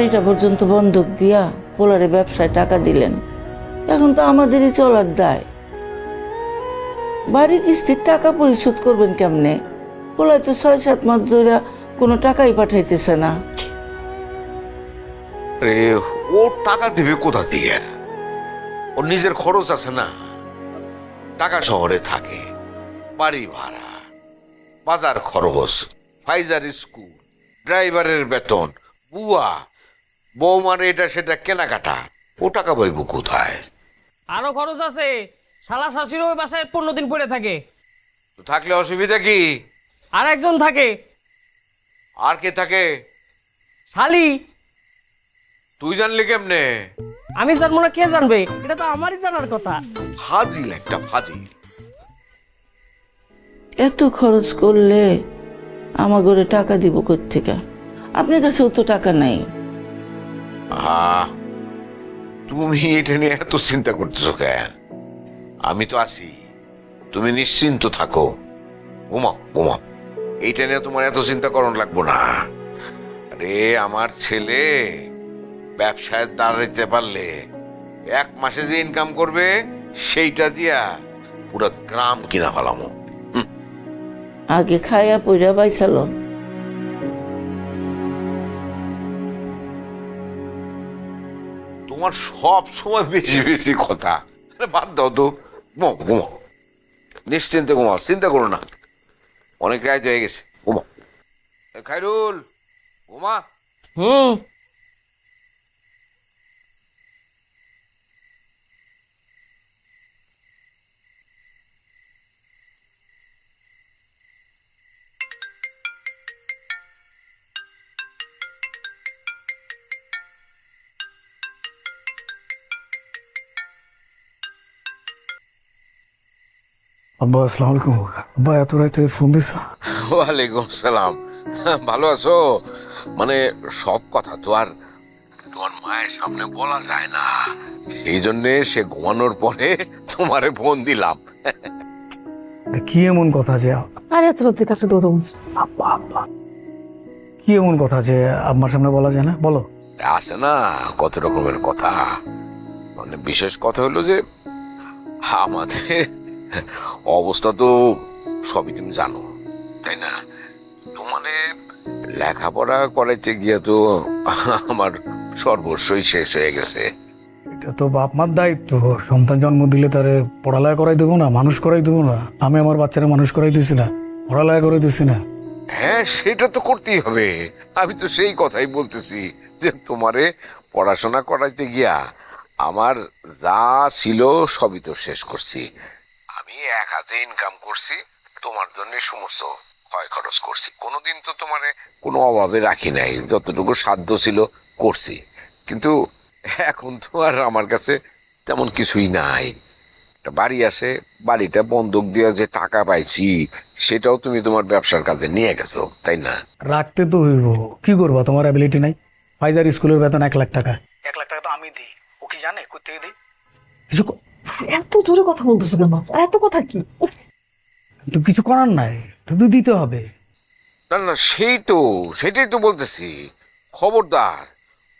বাড়িটা পর্যন্ত বন্ধক দিয়া পোলারে ব্যবসায় টাকা দিলেন। এখন তো আমাদেরই চলার দায়। বাড়ি কিস্তির টাকা পরিশোধ করবেন কেমনে? পোলায় তো ছয় সাত মাস ধরে কোনো টাকাই পাঠাইতেছে না। ও টাকা দিবে কোথা থেকে? ওর নিজের খরচ আছে না। টাকা শহরে থাকে, বাড়ি ভাড়া, বাজার খরচ, ফাইজার স্কুল, ড্রাইভারের বেতন, বুয়া বৌমার এটা সেটা কেনাকাটা। ও টাকা পাইব কোথায়? আরও খরচ আছে। শালা শাশুড়ি ওই বাসায় পনেরো দিন পড়ে থাকে। তো থাকলে অসুবিধা কি? আর একজন থাকে। আর কে থাকে? শালি। তুই জানলি কেমনে? আমি জানব না কে জানবে? এটা তো আমারই জানার কথা। ফাজিল একটা ফাজিল। এত খরচ করলে আমার ঘরে টাকা দিব থেকে আপনার কাছেও তো টাকা নাই। আহ, তুমি এটা নিয়ে এত চিন্তা করতেছো কেন? আমি তো আছি, তুমি নিশ্চিন্ত থাকো। ঘুমাও ঘুমাও। এইটা নিয়ে তোমার এত চিন্তা করণ লাগবো না। আরে, আমার ছেলে ব্যবসায় দাঁড়াইতে পারলে এক মাসে যে ইনকাম করবে, সেইটা দিয়া পুরো গ্রাম কিনা ফেলামো। আগে খায়া পইরা বাইসাল। তোমার সব সময় বেশি বেশি কথা। বাদ দাও তো। ঘুমাও ঘুমাও। নিশ্চিন্তে ঘুমাও, চিন্তা করো না। অনেক রাত হয়ে গেছে, ঘুমাও। খাইরুল ঘুমা। হুম। আব্বা আসসালামু আলাইকুম আব্বা এত রাতে ফোন দিছ? ওয়ালাইকুম সালাম। ভালো আছো? মানে সব কথা তো আর তোমার মায়ের সামনে বলা যায় না। সেই জন্যে সে ঘুমানোর পরে তোমারে ফোন দিলাম। কি এমন কথা যে আরে এত রাত্রে কাছে দৌড় আব্বা আব্বা। কি এমন কথা যে আব্বার সামনে বলা যায় না? বলো। আছে না কত রকমের কথা। মানে বিশেষ কথা হলো যে আমাদের অবস্থা তো সবই তুমি জানো তাই না? তো মানে লেখাপড়া করাইতে গিয়ে তো আমার সর্বস্বই শেষ হয়ে গেছে। এটা তো বাপ মার দায়িত্ব সন্তান জন্ম দিলে তারে পড়ালেখা করাই দেবো না মানুষ করাই দেবো না। আমি আমার বাচ্চারা মানুষ করাই দিছি না পড়ালেখা করে দিছি না। হ্যাঁ সেটা তো করতেই হবে। আমি তো সেই কথাই বলতেছি যে তোমারে পড়াশোনা করাইতে গিয়া আমার যা ছিল সবই তো শেষ করছি। এক হাতে ইনকাম করছি তোমার জন্য সমস্ত ক্ষয় খরচ করছি। কোনোদিন তো তোমার কোনো অভাবে রাখি নাই যতটুকু সাধ্য ছিল করছি। কিন্তু এখন তো আর আমার কাছে তেমন কিছুই নাই। একটা বাড়ি আছে বাড়িটা বন্ধক দিয়ে যে টাকা পাইছি সেটাও তুমি তোমার ব্যবসার কাজে নিয়ে গেছো তাই না? রাখতে তো হইব। কি করবা? তোমার অ্যাবিলিটি নাই? ফাইজার স্কুলের বেতন এক লাখ টাকা। এক লাখ টাকা তো আমি দিই। ও কি জানে? কোথেকে দিই? কিছু এত জোরে কথা বলতেছো কেন? এত কথা কি? তো কিছু করার নাই তো তো দিতে হবে। না না সেই তো সেটাই তো বলতেছি। খবরদার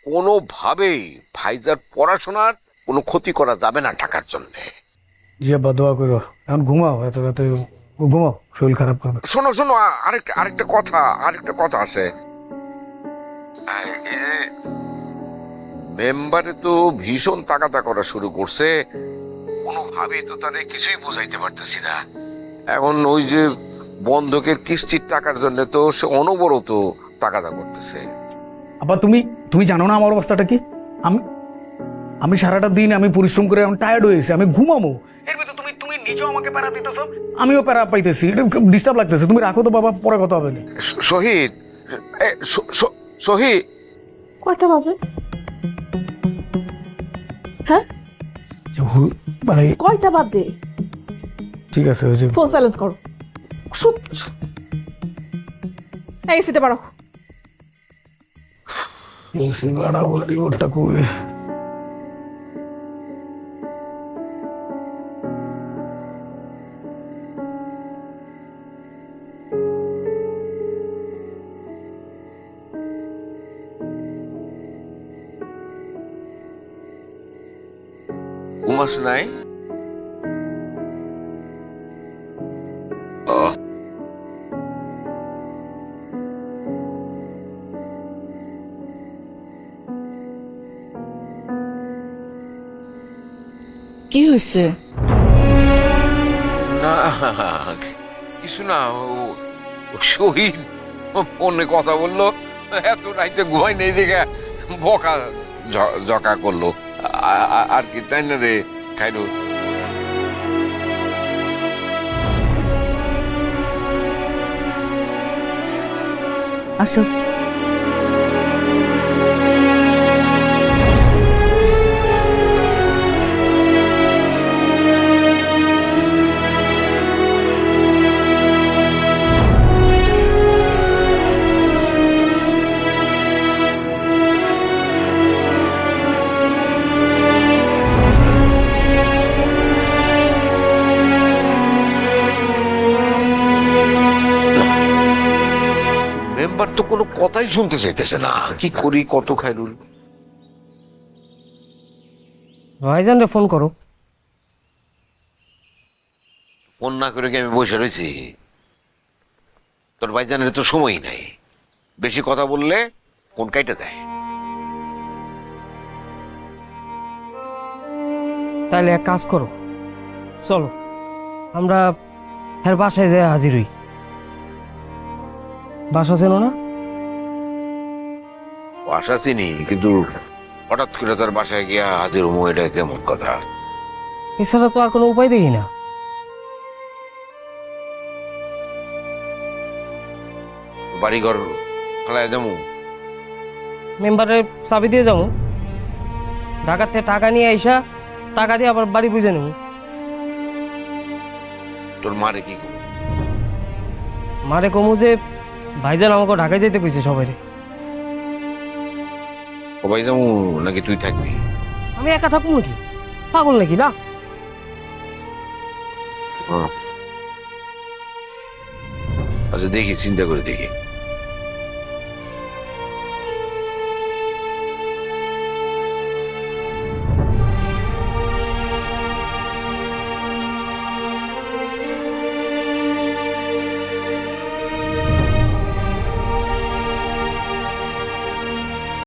কোনোভাবেই ভাইজার পড়াশোনার কোনো ক্ষতি করা যাবে না টাকার জন্য। জি আব্বা দোয়া করো এখন ঘুমাও এত রাতে ঘুমাও শরীর খারাপ করবে শোনো শোনো আরেকটা আরেকটা কথা আরেকটা কথা আছে। আহ, এই যে মেম্বারে তো ভীষণ তাকাতা করা শুরু করছে। কোনোভাবেই তো তাদের কিছুই বোঝাইতে পারতেছি না। এখন ওই যে বন্ধকের কিস্তির টাকার জন্য তো সে অনবরত তাকাদা করতেছে। আবার তুমি তুমি জানো না আমার অবস্থাটা কি? আমি আমি সারাটা দিন আমি পরিশ্রম করে এখন টায়ার্ড হয়েছি আমি ঘুমাবো। এর ভিতরে তুমি তুমি নিজেও আমাকে প্যারা দিতেছো আমিও প্যারা পাইতেছি এটা ডিস্টার্ব লাগতেছে। তুমি রাখো তো বাবা পরে কথা হবে। না শহীদ শহীদ। কয়টা বাজে? হ্যাঁ? মানে কয়টা বাজে? ঠিক আছে ওই যে ফোন সাইলেন্স করো। শুট এই সিটে পারো সিঙ্গাড়া বলি ওটা কই উমাস নাই? কি হয়েছে না কিছু না ও- ও শহীদ ফোনে কথা বলল এত রাইতে ঘুমাই নেই দেখে বকা জকা করল। আর কি তাই না রে খাইরুল? আসো। তো কোনো কথাই শুনতে চাইতেছে না। কি করি কত খাইরুল ভাইজান রে ফোন করো। ফোন না করে কি আমি বসে রয়েছি? তোর ভাইজানের তো সময়ই নাই। বেশি কথা বললে ফোন কাইটা দেয়। তাহলে এক কাজ করো। চলো আমরা হ্যাঁ বাসায় যাই হাজির হই। বাসা চেনো না? আশা চিনি কিন্তু হঠাৎ করে তার বাসায় গিয়া হাজির হমো এটা কেমন কথা। এছাড়া তো আর কোনো উপায় দেখি না। বাড়িঘর খেলায় যেমন মেম্বারের চাবি দিয়ে যাব। ঢাকার থেকে টাকা নিয়ে আইসা টাকা দিয়ে আবার বাড়ি বুঝে নেব। তোর মারে কি মারে কমু যে ভাইজান আমাকে ঢাকায় যেতে কইছে সবাই সবাই যাব নাকি তুই থাকবি? আমি একা থাকব নাকি? পাগল নাকি না? আচ্ছা দেখি চিন্তা করে দেখি।